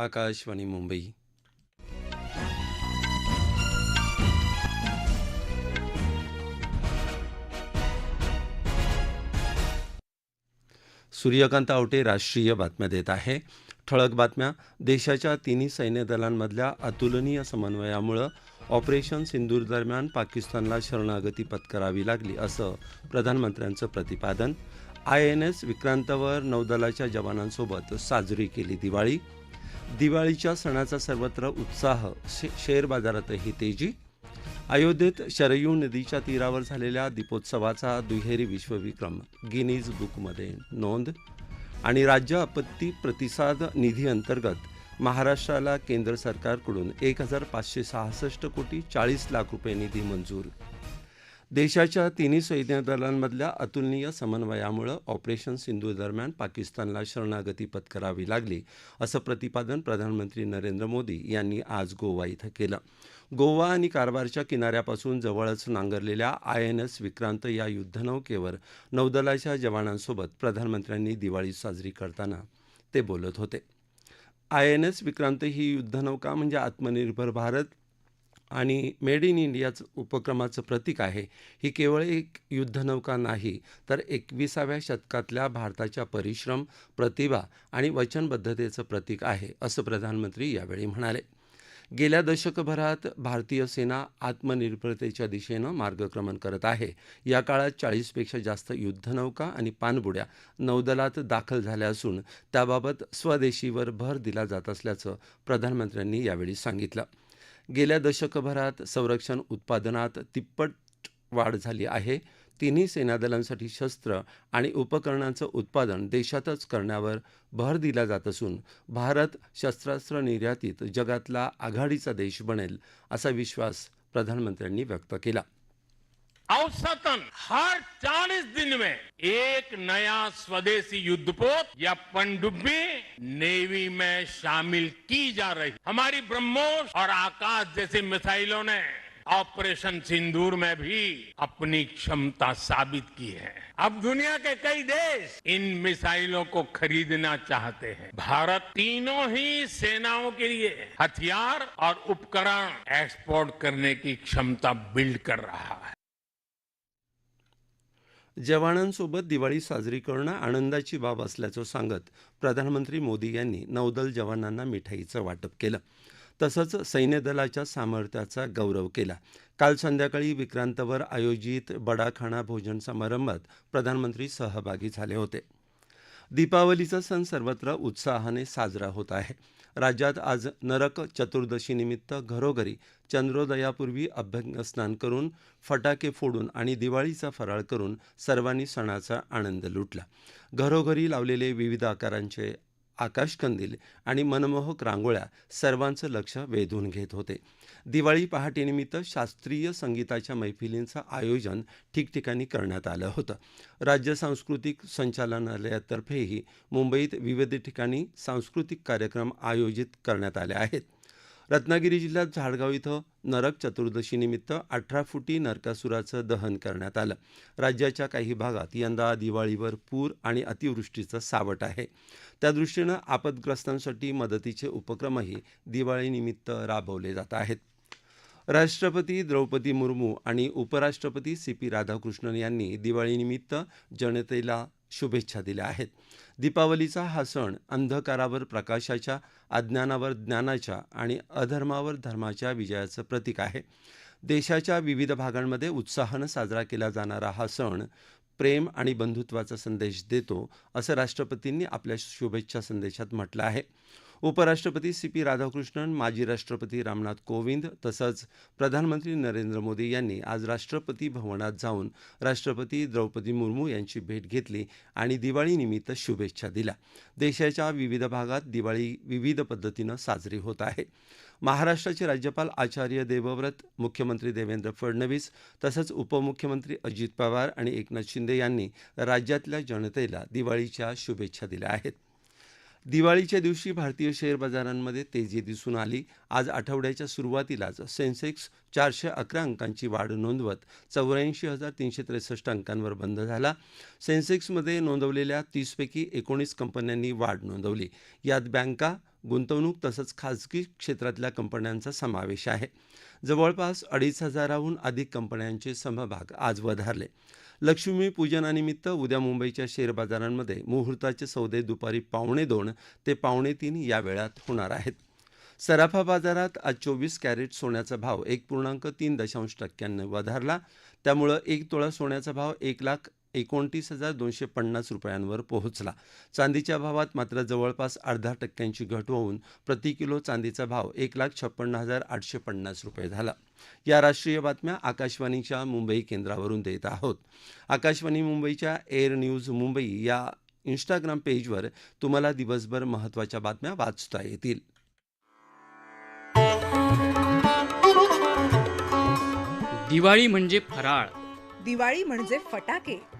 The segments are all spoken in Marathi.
आकाशवाणी मुंबई. सूर्यकांत आवटे राष्ट्रीय बातम्या देत आहे. ठळक बातम्या. देशाच्या तिन्ही सैन्य दलांमधल्या अतुलनीय समन्वयामुळं ऑपरेशन सिंदूर दरम्यान पाकिस्तानला शरणागती पत्करावी लागली असं प्रधानमंत्र्यांचं प्रतिपादन. आय एन एस विक्रांतवर नौदलाच्या जवानांसोबत साजरी केली दिवाळी. दिवाळीच्या सणाचा सर्वत्र उत्साह शे शेअर बाजारातही तेजी. अयोध्येत शरयू नदीच्या तीरावर झालेल्या दीपोत्सवाचा दुहेरी विश्वविक्रम गिनीज बुकमध्ये नोंद आणि राज्य आपत्ती प्रतिसाद निधी अंतर्गत महाराष्ट्राला केंद्र सरकारकडून एक हजार पाचशे सहासष्ट कोटी चाळीस लाख रुपये निधी मंजूर. देशाच्या तिन्ही सैन्य दलांमधल्या अतुलनीय समन्वयामुळं ऑपरेशन सिंधू दरम्यान पाकिस्तानला शरणागती पत्करावी लागली असं प्रतिपादन प्रधानमंत्री नरेंद्र मोदी यांनी आज गोवा इथं केलं. गोवा आणि कारवारच्या किनाऱ्यापासून जवळच नांगरलेल्या आय एन एस विक्रांत या युद्धनौकेवर नौदलाच्या जवानांसोबत प्रधानमंत्र्यांनी दिवाळी साजरी करताना ते बोलत होते. आय एन एस विक्रांत ही युद्धनौका म्हणजे आत्मनिर्भर भारत आणि मेड इन इंडियाचं उपक्रमाचं प्रतीक आहे. ही केवळ एक युद्धनौका नाही तर एकविसाव्या शतकातल्या भारताच्या परिश्रम प्रतिभा आणि वचनबद्धतेचं प्रतीक आहे असं प्रधानमंत्री यावेळी म्हणाले. गेल्या दशकभरात भारतीय सेना आत्मनिर्भरतेच्या दिशेनं मार्गक्रमण करत आहे. या काळात चाळीसपेक्षा जास्त युद्धनौका आणि पाणबुड्या नौदलात दाखल झाल्या असून त्याबाबत स्वदेशीवर भर दिला जात असल्याचं प्रधानमंत्र्यांनी यावेळी सांगितलं. गेल्या दशकभरात संरक्षण उत्पादनात तिप्पट वाढ झाली आहे. तिन्ही सेनादलांसाठी शस्त्र आणि उपकरणांचं उत्पादन देशातच करण्यावर भर दिला जात असून भारत शस्त्रास्त्र निर्यातीत जगातला आघाडीचा देश बनेल असा विश्वास प्रधानमंत्र्यांनी व्यक्त केला. औसतन हर 40 दिन में एक नया स्वदेशी युद्धपोत या पनडुब्बी नेवी में शामिल की जा रही। हमारी ब्रह्मोस और आकाश जैसी मिसाइलों ने ऑपरेशन सिंदूर में भी अपनी क्षमता साबित की है। अब दुनिया के कई देश इन मिसाइलों को खरीदना चाहते हैं। भारत तीनों ही सेनाओं के लिए हथियार और उपकरण एक्सपोर्ट करने की क्षमता बिल्ड कर रहा है। जवानांसोबत दिवाळी साजरी करणं आनंदाची बाब असल्याचं सांगत प्रधानमंत्री मोदी यांनी नौदल जवानांना मिठाईचं वाटप केलं. तसंच सैन्यदलाच्या सामर्थ्याचा गौरव केला. काल संध्याकाळी विक्रांतवर आयोजित बडाखाना भोजन समारंभात प्रधानमंत्री सहभागी झाले होते. दीपावलीचा सण सर्वत्र उत्साहाने साजरा होत आहे. राज्यात आज नरक चतुर्दशीनिमित्त घरोघरी चंद्रोदयापूर्वी अभ्यंगस्नान करून फटाके फोडून आणि दिवाळीचा फराळ करून सर्वांनी सणाचा आनंद लुटला. घरोघरी लावलेले विविध आकारांचे आकाशकंदील आणि मनमोहक रांगोळ्या सर्वांचं लक्ष वेधून घेत होते. दिवाळी पहाटेनिमित्त शास्त्रीय संगीताच्या मैफिलींचं आयोजन ठिकठिकाणी करण्यात आलं होतं. राज्य सांस्कृतिक संचालनालयातर्फेही मुंबईत विविध ठिकाणी सांस्कृतिक कार्यक्रम आयोजित करण्यात आले आहेत. रत्नागिरी जिल्ह्यात झाडगाव इथं नरक चतुर्दशीनिमित्त अठरा फुटी नरकासुराचं दहन करण्यात आलं. राज्याच्या काही भागात यंदा दिवाळीवर पूर आणि अतिवृष्टीचं सावट आहे. त्यादृष्टीनं आपदग्रस्तांसाठी मदतीचे उपक्रमही दिवाळीनिमित्त राबवले जात आहेत. राष्ट्रपती द्रौपदी मुर्मू आणि उपराष्ट्रपती सी पी राधाकृष्णन यांनी दिवाळीनिमित्त जनतेला शुभेच्छा दिल्या आहेत. दीपावलीचा हा सण अंधकारावर प्रकाशाच्या अज्ञानावर ज्ञानाच्या आणि अधर्मावर धर्माच्या विजयाचं प्रतीक आहे. देशाच्या विविध भागांमध्ये उत्साहानं साजरा केला जाणारा हा सण प्रेम आणि बंधुत्वाचा संदेश देतो असं राष्ट्रपतींनी आपल्या शुभेच्छा संदेशात म्हटलं आहे. उपराष्ट्रपती सी पी राधाकृष्णन माजी राष्ट्रपती रामनाथ कोविंद तसंच प्रधानमंत्री नरेंद्र मोदी यांनी आज राष्ट्रपती भवनात जाऊन राष्ट्रपती द्रौपदी मुर्मू यांची भेट घेतली आणि दिवाळीनिमित्त शुभेच्छा दिल्या. देशाच्या विविध भागात दिवाळी विविध पद्धतीनं साजरी होत आहे. महाराष्ट्राचे राज्यपाल आचार्य देवव्रत मुख्यमंत्री देवेंद्र फडणवीस तसंच उपमुख्यमंत्री अजित पवार आणि एकनाथ शिंदे यांनी राज्यातल्या जनतेला दिवाळीच्या शुभेच्छा दिल्या आहेत. दिवाळीच्या दिवशी भारतीय शेअर बाजारांमध्ये तेजी दिसून आली. आज आठवड्याच्या सुरुवातीलाच सेन्सेक्स चारशे अकरा अंकांची वाढ नोंदवत चौऱ्याऐंशी हजार तीनशे त्रेसष्ट अंकांवर बंद झाला. सेन्सेक्समध्ये नोंदवलेल्या तीसपैकी एकोणीस कंपन्यांनी वाढ नोंदवली. यात बँका गुंतवणूक तसंच खाजगी क्षेत्रातल्या कंपन्यांचा समावेश आहे. जवळपास अडीच हजाराहून अधिक कंपन्यांचे समभाग आज वधारले. लक्ष्मीपूजनानिमित्त उद्या मुंबईच्या शेअर बाजारांमध्ये मुहूर्ताचे सौदे दुपारी पावणे दोन ते पावणे तीन या वेळात होणार आहेत. सराफा बाजारात आज चोवीस कॅरेट सोन्याचा भाव एक पूर्णांक तीन दशांश टक्क्यांनी वधारला. त्यामुळं एक तोळा सोन्याचा भाव एक लाख एकोणतीस हजार दोनशे पन्नास रुपयांवर पोहोचला. चांदीच्या भावात मात्र जवळपास अर्धा टक्क्यांची घट होऊन प्रति किलो चांदीचा भाव एक लाख छप्पन्न हजार आठशे पन्नास रुपये झाला. या राष्ट्रीय बातम्या आकाशवाणीच्या मुंबई केंद्रावरून देत आहोत. आकाशवाणी मुंबईच्या एअर न्यूज मुंबई या इंस्टाग्राम पेजवर तुम्हाला दिवसभर महत्त्वाच्या बातम्या वाचता येतील. दिवाळी म्हणजे फराळ. दिवाळी म्हणजे फटाके.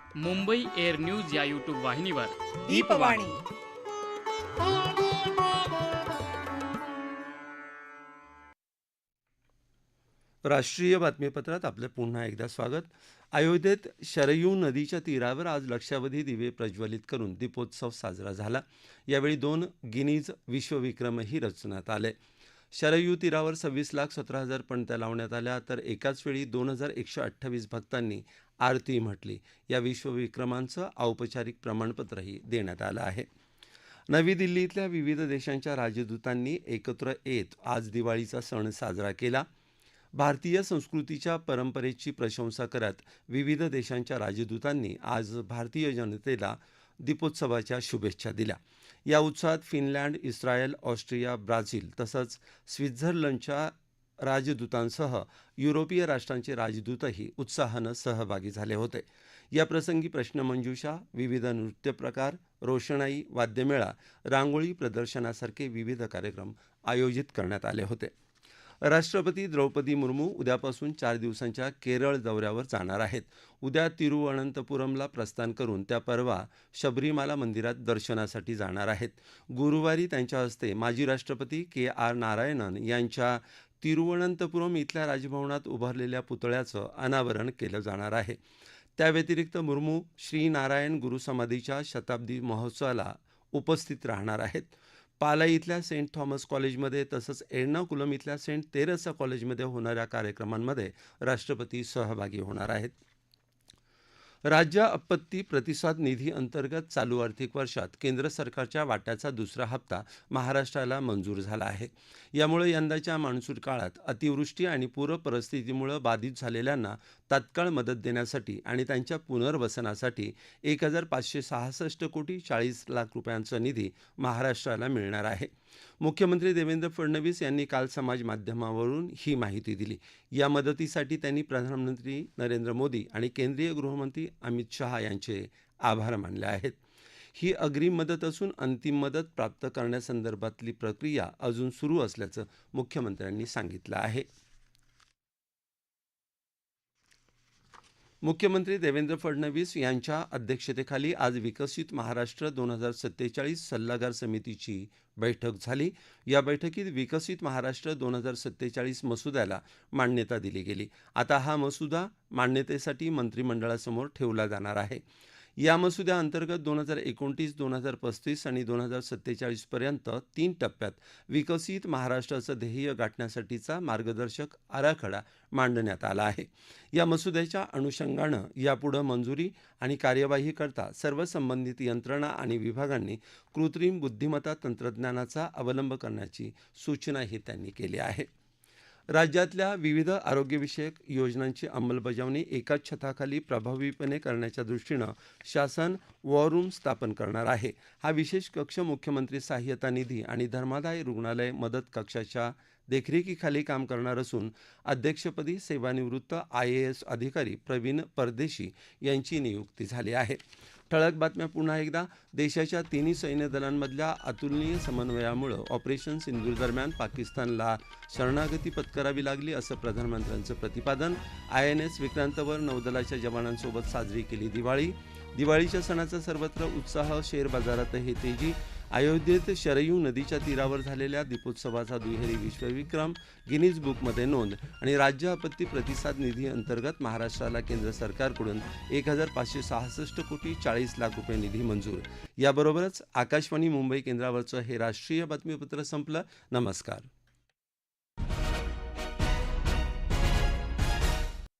मुंबई एअर न्यूज या यूट्यूब वाहिनीवर. दीपवाणी. राष्ट्रीय बातमीपत्रात आपलं पुन्हा एकदा स्वागत. अयोध्येत शरयू नदीच्या तीरावर आज लक्षावधी दिवे प्रज्वलित करून दीपोत्सव साजरा झाला. यावेळी दोन गिनीज विश्वविक्रमही रचण्यात आले. शरयू तीरावर सव्वीस लाख सतरा हजार पणत्या लावण्यात आल्या तर एकाच वेळी दोन हजार एकशे अठ्ठावीस भक्तांनी आरती म्हटली. या विश्वविक्रमांचं औपचारिक प्रमाणपत्रही देण्यात आलं आहे. नवी दिल्लीतल्या विविध देशांच्या राजदूतांनी एकत्र येत आज दिवाळीचा सण साजरा केला. भारतीय संस्कृतीच्या परंपरेची प्रशंसा करत विविध देशांच्या राजदूतांनी आज भारतीय जनतेला दीपोत्सवाच्या शुभेच्छा दिल्या. या उत्साहात फिनलँड इस्रायल ऑस्ट्रिया ब्राझील तसंच स्वित्झर्लंडच्या राजदूतांसह युरोपीय राष्ट्रांचे राजदूतही उत्साहानं सहभागी झाले होते. या प्रसंगी प्रश्नमंजुषा विविध नृत्य प्रकार रोषणाई वाद्यमेळा रांगोळी प्रदर्शनासारखे विविध कार्यक्रम आयोजित करण्यात आले होते. राष्ट्रपती द्रौपदी मुर्मू उद्यापासून चार दिवसांच्या केरळ दौऱ्यावर जाणार आहेत. उद्या तिरुवनंतपुरमला प्रस्थान करून त्या परवा शबरीमाला मंदिरात दर्शनासाठी जाणार आहेत. गुरुवारी त्यांच्या हस्ते माजी राष्ट्रपती के आर नारायणन यांच्या तिरुवनंतपुरम इथल्या राजभवनात उभारलेल्या पुतळ्याचं अनावरण केलं जाणार आहे. त्याव्यतिरिक्त मुर्मू श्रीनारायण गुरुसमाधीच्या शताब्दी महोत्सवाला उपस्थित राहणार आहेत. पाला इथल्या सेंट थॉमस कॉलेजमध्ये तसंच एर्नाकुलम इथल्या सेंट तेरेसा कॉलेजमध्ये होणाऱ्या कार्यक्रमांमध्ये राष्ट्रपती सहभागी होणार आहेत. राज्य आपत्ती प्रतिसाद निधी अंतर्गत चालू आर्थिक वर्षात केंद्र सरकारच्या वाट्याचा दुसरा हप्ता महाराष्ट्राला मंजूर झाला आहे. यामुळे यंदाच्या मान्सून काळात अतिवृष्टी आणि पूर परिस्थितीमुळे बाधित झालेल्यांना तात्काळ मदत देण्यासाठी आणि त्यांच्या पुनर्वसनासाठी एक हजार पाचशे सहासष्ट कोटी चाळीस लाख रुपयांचा निधी महाराष्ट्राला मिळणार आहे. मुख्यमंत्री देवेंद्र फडणवीस यांनी काल समाज माध्यमावरून ही माहिती दिली. या मदतीसाठी त्यांनी प्रधानमंत्री नरेंद्र मोदी आणि केंद्रीय गृहमंत्री अमित शहा यांचे आभार मानले आहेत. ही अग्रिम मदत असून अंतिम मदत प्राप्त करण्यासंदर्भातली प्रक्रिया अजून सुरू असल्याचं मुख्यमंत्र्यांनी सांगितलं आहे. मुख्यमंत्री देवेंद्र फडणवीस यांच्या अध्यक्षतेखाली आज विकसित महाराष्ट्र दोन हजार सत्तेचाळीस सल्लागार समितीची बैठक झाली. या बैठकीत विकसित महाराष्ट्र दोन हजार सत्तेचाळीस मसुद्याला मान्यता दिली गेली. आता हा मसुदा मान्यतेसाठी मंत्रिमंडळासमोर ठेवला जाणार आहे. या मसुद्याअंतर्गत दोन हजार एकोणतीस दोन हजार पस्तीस आणि दोन हजार सत्तेचाळीसपर्यंत तीन टप्प्यात विकसित महाराष्ट्राचं ध्येय गाठण्यासाठीचा मार्गदर्शक आराखडा मांडण्यात आला आहे. या मसुद्याच्या अनुषंगानं यापुढं मंजुरी आणि कार्यवाहीकरता सर्व संबंधित यंत्रणा आणि विभागांनी कृत्रिम बुद्धिमत्ता तंत्रज्ञानाचा अवलंब करण्याची सूचनाही त्यांनी केली आहे. राज्यातल्या विविध आरोग्यविषयक योजनांची अंमलबजावणी एकाच छताखाली प्रभावीपणे करण्याच्या दृष्टीनं शासन वॉर रूम स्थापन करणार आहे. हा विशेष कक्ष मुख्यमंत्री सहाय्यता निधी आणि धर्मादाय रुग्णालय मदत कक्षाच्या देखरेखीखाली काम करणार असून अध्यक्षपदी सेवानिवृत्त आय ए एस अधिकारी प्रवीण परदेशी यांची नियुक्ती झाली आहे. ठळक बातम्या पुन्हा एकदा. देशाच्या तिन्ही सैन्य दलांमधल्या अतुलनीय समन्वयामुळं ऑपरेशन सिंदूर दरम्यान पाकिस्तानला शरणागती पत्करावी लागली असं प्रधानमंत्र्यांचं प्रतिपादन. आय एन एस विक्रांतवर नौदलाच्या जवानांसोबत साजरी केली दिवाळी. दिवाळीच्या सणाचा सर्वत्र उत्साह शेअर बाजारातही तेजी अयोध्येत शरयू नदीच्या तीरावर झालेल्या दीपोत्सवाचा दुहेरी विश्वविक्रम गिनीज बुकमध्ये नोंद आणि राज्य आपत्ती प्रतिसाद निधी अंतर्गत महाराष्ट्राला केंद्र सरकारकडून एक हजार पाचशे सहासष्ट कोटी चाळीस लाख रुपये निधी मंजूर. याबरोबरच आकाशवाणी मुंबई केंद्रावरचं हे राष्ट्रीय बातमीपत्र संपलं. नमस्कार.